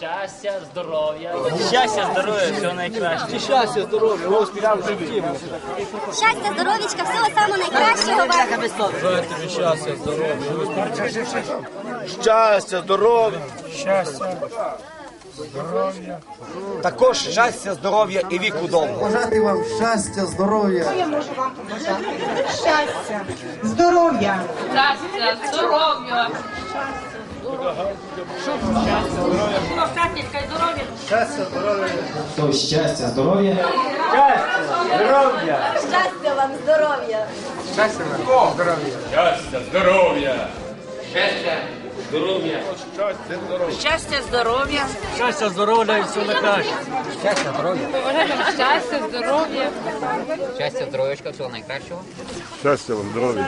щастя, здоров'я. Щастя, здоров'я, всього найкраще. Щастя, здоров'я, житті. Щастя, здоров'ячка, всього самого найкращого тобі щастя, здоров'я, успіхів. Щастя, здоров'я. Також щастя, здоров'я і віку довго. Бажати вам щастя, здоров'я. Я можу вам побажати щастя, здоров'я. Щастя, здоров'я. Щастя, здоров'я. То щастя, здоров'я. Щастя вам, здоров'я. Щастя, здоров'я. Щастя, здоров'я. Щастя, здоров'я і все найкраще. Щастя, здоров'я. Щастя, здоров'я. Щастя, здоров'ячка, всього найкращого. Щастя вам, здоров'я.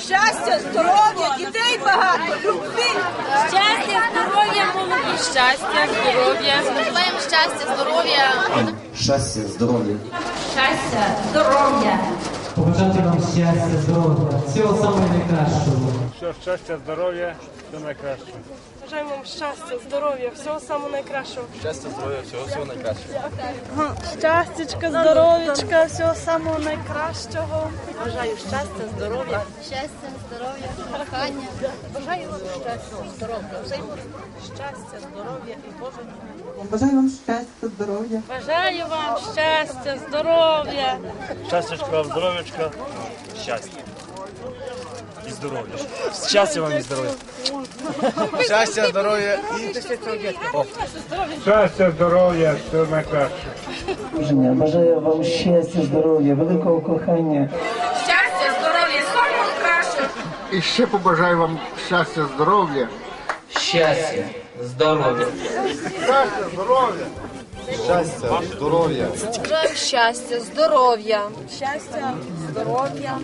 Щастя, здоров'я, дітей багато, любві. Щастя, здоров'я, молоді. Щастя, здоров'я. Щастя, здоров'я. Щастя, здоров'я. Щастя, здоров'я. Побажати вам щастя, здоров'я, всього самого найкращого. Щастя, здоров'я, все найкраще. Бажаємо вам щастя, здоров'я, всього самого найкращого. Щастя, здоров'я, всього, всього найкращого. Щастячка, здоров'ячка, всього самого найкращого. Бажаю щастя, здоров'я. Щастя, здоров'я, кохання. Бажаю вам щастя, здоров'я, взаємо щастя, здоров'я і Боже. Бажаю вам щастя, здоров'я. Бажаю вам щастя, здоров'я. Щастячка, здоров'ячка, щастя. Здоров'я. Щастя вам і здоров'я. Щастя, здоров'я і Щастя, здоров'я, все найкраще. Бажаю вам щастя, здоров'я, великого кохання. Щастя, здоров'я, самого кращого. І ще побажаю вам щастя, здоров'я. Щастя, здоров'я. Щастя, здоров'я. Щастя, здоров'я. Бажаю щастя, здоров'я. Щастя, здоров'я.